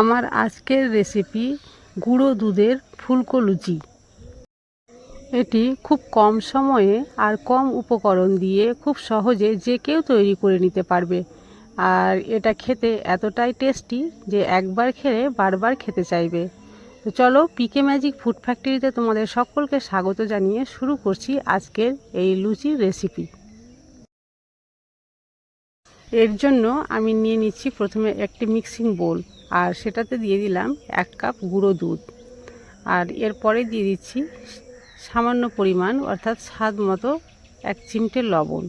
আমার আজকের রেসিপি গুঁড়ো দুধের ফুলকো লুচি। এটি খুব কম সময়ে আর কম উপকরণ দিয়ে খুব সহজে যে কেউ তৈরি করে নিতে পারবে। আর এটা খেতে এতটাই টেস্টি যে একবার খেলে বারবার খেতে চাইবে। তো চলো পিকে ম্যাজিক ফুড ফ্যাক্টরিতে তোমাদের সকলকে স্বাগত জানিয়ে শুরু করছি আজকের এই লুচির রেসিপি এর জন্য আমি নিয়ে নিচ্ছি প্রথমে একটি মিক্সিং বোল, আর সেটাতে দিয়ে দিলাম এক কাপ গুঁড়ো দুধ। আর এরপরে দিয়ে দিচ্ছি সামান্য পরিমাণ, অর্থাৎ স্বাদ মতো এক চিমটে লবণ।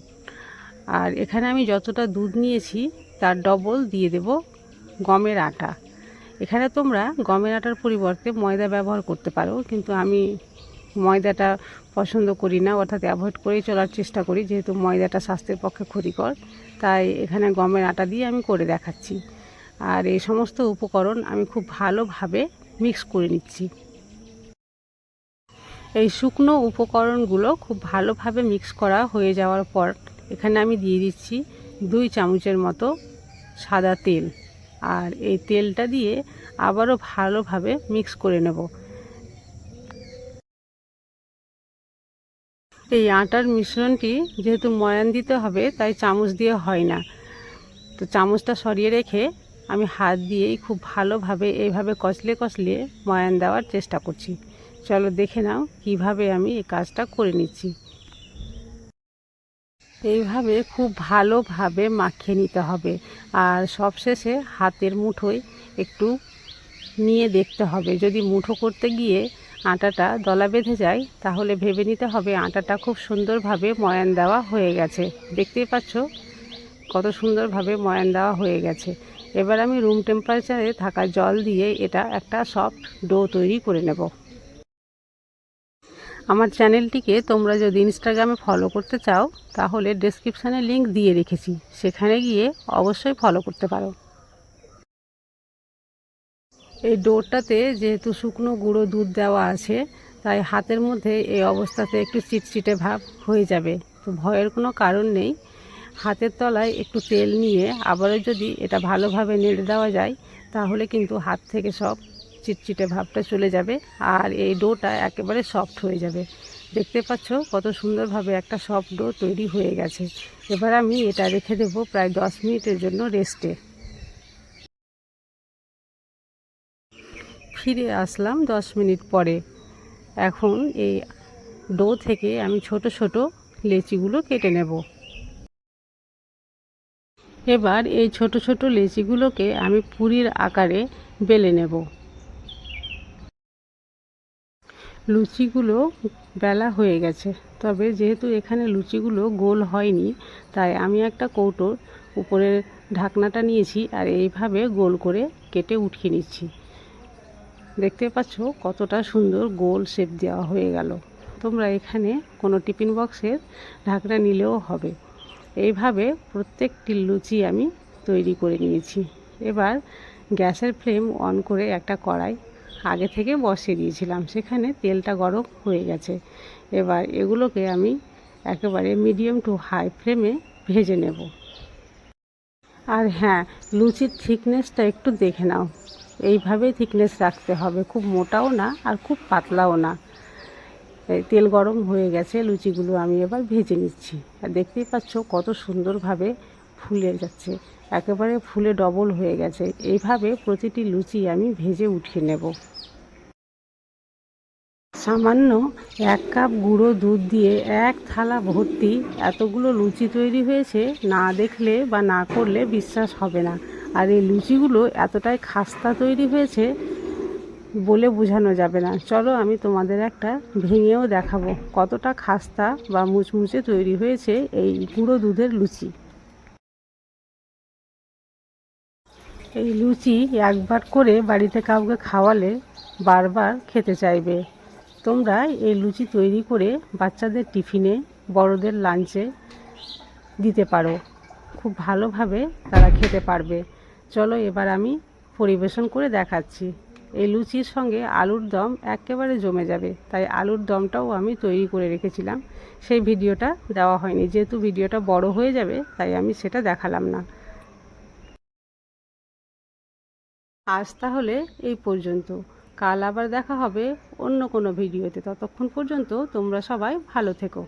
আর এখানে আমি যতটা দুধ নিয়েছি, তার ডবল দিয়ে দেব গমের আটা। এখানে তোমরা গমের আটার পরিবর্তে ময়দা ব্যবহার করতে পারো, কিন্তু আমি ময়দাটা পছন্দ করি না, অর্থাৎ অ্যাভয়েড করেই চলার চেষ্টা করি, যেহেতু ময়দাটা স্বাস্থ্যের পক্ষে ক্ষতিকর। তাই এখানে গমের আটা দিয়ে আমি করে দেখাচ্ছি। আর এই সমস্ত উপকরণ আমি খুব ভালোভাবে মিক্স করে নিচ্ছি। এই শুকনো উপকরণগুলো খুব ভালোভাবে মিক্স করা হয়ে যাওয়ার পর এখানে আমি দিয়ে দিচ্ছি দুই চামচের মতো সাদা তেল। আর এই তেলটা দিয়ে আবারও ভালোভাবে মিক্স করে নেব। এই আটার মিশ্রণটি যেহেতু ময়ান দিতে হবে, তাই চামচ দিয়ে হয় না। তো চামচটা সরিয়ে রেখে আমি হাত দিয়েই খুব ভালোভাবে এইভাবে কচলে কচলে ময়ান দেওয়ার চেষ্টা করছি। চলো দেখে নাও কীভাবে আমি এই কাজটা করে নিচ্ছি। এইভাবে খুব ভালোভাবে মাখিয়ে নিতে হবে আর সবশেষে হাতের মুঠোয় একটু নিয়ে দেখতে হবে। যদি মুঠো করতে গিয়ে আটাটা দলা বেঁধে যায়, তাহলে ভেবে নিতে হবে আটাটা খুব সুন্দরভাবে ময়ান দেওয়া হয়ে গেছে। দেখতেই পাচ্ছ কত সুন্দরভাবে ময়ান দেওয়া হয়ে গেছে। এবার আমি রুম টেম্পারেচারে থাকা জল দিয়ে এটা একটা সফট ডো তৈরি করে নেব। আমার চ্যানেলটিকে তোমরা যদি ইনস্টাগ্রামে ফলো করতে চাও, তাহলে ডেসক্রিপশানে লিংক দিয়ে রেখেছি। সেখানে গিয়ে অবশ্যই ফলো করতে পারো। এই ডোরটাতে যেহেতু শুকনো গুঁড়ো দুধ দেওয়া আছে, তাই হাতের মধ্যে এই অবস্থাতে একটু চিটচিটে ভাব হয়ে যাবে। তো ভয়ের কোনো কারণ নেই। হাতের তলায় একটু তেল নিয়ে আবারও যদি এটা ভালোভাবে নেড়ে দেওয়া যায়, তাহলে কিন্তু হাত থেকে সব চিটচিটে ভাবটা চলে যাবে আর এই ডোটা একেবারে সফট হয়ে যাবে। দেখতে পাচ্ছ কত সুন্দরভাবে একটা সফট ডো তৈরি হয়ে গেছে। এবার আমি এটা রেখে দেবো প্রায় দশ মিনিটের জন্য রেস্টে। ফিরে আসলাম দশ মিনিট পরে। এখন এই ডো থেকে আমি ছোট ছোট লেচিগুলো কেটে নেব। এবার এই ছোট ছোট লেচিগুলোকে আমি পুরীর আকারে বেলে নেব। লুচিগুলো বেলা হয়ে গেছে, তবে যেহেতু এখানে লুচিগুলো গোল হয়নি, তাই আমি একটা কৌটোর উপরের ঢাকনাটা নিয়েছি আর এইভাবে গোল করে কেটে উঠিয়ে নিচ্ছি। দেখতে পাচ্ছ কতটা সুন্দর গোল শেপ দেওয়া হয়ে গেল। তোমরা এখানে কোনো টিফিন বক্সের ঢাকনা নিলেও হবে। এইভাবে প্রত্যেকটি লুচি আমি তৈরি করে নিয়েছি। এবার গ্যাসের ফ্লেম অন করে একটা কড়াই আগে থেকে বসিয়ে দিয়েছিলাম। সেখানে তেলটা গরম হয়ে গেছে। এবার এগুলোকে আমি একেবারে মিডিয়াম টু হাই ফ্লেমে ভেজে নেব। আর হ্যাঁ লুচির থিকনেসটা একটু দেখে নাও। এইভাবেই থিকনেস রাখতে হবে। খুব মোটাও না আর খুব পাতলাও না। তেল গরম হয়ে গেছে, লুচিগুলো আমি এবার ভেজে নিচ্ছি। আর দেখতেই পাচ্ছ কত সুন্দরভাবে ফুলে যাচ্ছে। একেবারে ফুলে ডবল হয়ে গেছে। এইভাবে প্রতিটি লুচি আমি ভেজে উঠিয়ে নেব। সামান্য এক কাপ গুঁড়ো দুধ দিয়ে এক থালা ভর্তি এতগুলো লুচি তৈরি হয়েছে, না দেখলে বা না করলে বিশ্বাস হবে না। আর এই লুচিগুলো এতটাই খাস্তা তৈরি হয়েছে বলে বোঝানো যাবে না। চলো আমি তোমাদের একটা ভেঙেও দেখাবো কতটা খাস্তা বা মুচমুচে তৈরি হয়েছে এই গুঁড়ো দুধের লুচি। এই লুচি একবার করে বাড়িতে কাউকে খাওয়ালে বারবার খেতে চাইবে। তোমরা এই লুচি তৈরি করে বাচ্চাদের টিফিনে, বড়দের লাঞ্চে দিতে পারো। খুব ভালোভাবে তারা খেতে পারবে। চলো এবার আমি পরিবেশন করে দেখাচ্ছি। এই লুচির সঙ্গে আলুর দম একেবারে জমে যাবে, তাই আলুর দমটাও আমি তৈরি করে রেখেছিলাম। সেই ভিডিওটা দেওয়া হয়নি, যেহেতু ভিডিওটা বড় হয়ে যাবে, তাই আমি সেটা দেখালাম না। আজ তাহলে এই পর্যন্ত। কাল আবার দেখা হবে অন্য কোনো ভিডিওতে। ততক্ষণ পর্যন্ত তোমরা সবাই ভালো থেকো।